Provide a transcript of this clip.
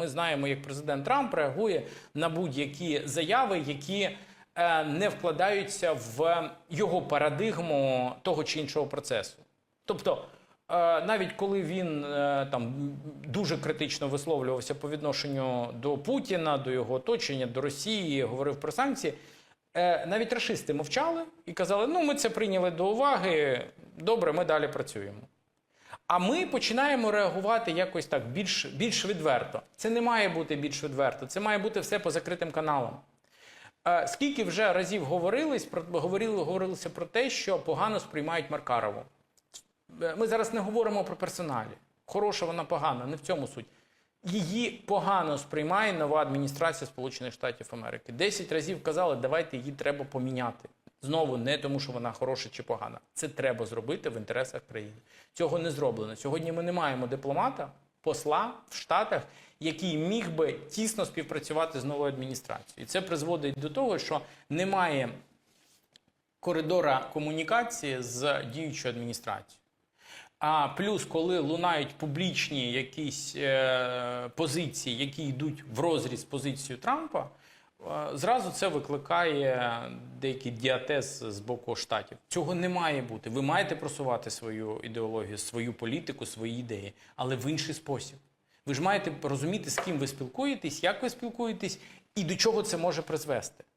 ми знаємо, як президент Трамп реагує на будь-які заяви, які е, не вкладаються в його парадигму того чи іншого процесу. Тобто, е, навіть коли він е, там дуже критично висловлювався по відношенню до Путіна, до його оточення, до Росії, говорив про санкції, навіть рашисти мовчали і казали: ну, ми це прийняли до уваги, добре, ми далі працюємо. А ми починаємо реагувати якось так більш, більш відверто. Це не має бути більш відверто, це має бути все по закритим каналам. Е, Скільки вже разів говорилось про говорили, говорилося про те, що погано сприймають Маркарову. Е, Ми зараз не говоримо про персоналі. Хороша вона погана, не в цьому суть. Її погано сприймає нова адміністрація Сполучених Штатів Америки. Десять разів казали, давайте її треба поміняти. Знову не тому, що вона хороша чи погана. Це треба зробити в інтересах країни. Цього не зроблено. Сьогодні ми не маємо дипломата, посла в Штатах, який міг би тісно співпрацювати з новою адміністрацією. І це призводить до того, що немає коридора комунікації з діючою адміністрацією. А плюс, коли лунають публічні якісь е, позиції, які йдуть в розріз позицією Трампа, зразу це викликає деякий діатез з боку штатів. Цього не має бути. Ви маєте просувати свою ідеологію, свою політику, свої ідеї, але в інший спосіб. Ви ж маєте розуміти, з ким ви спілкуєтесь, як ви спілкуєтесь і до чого це може призвести.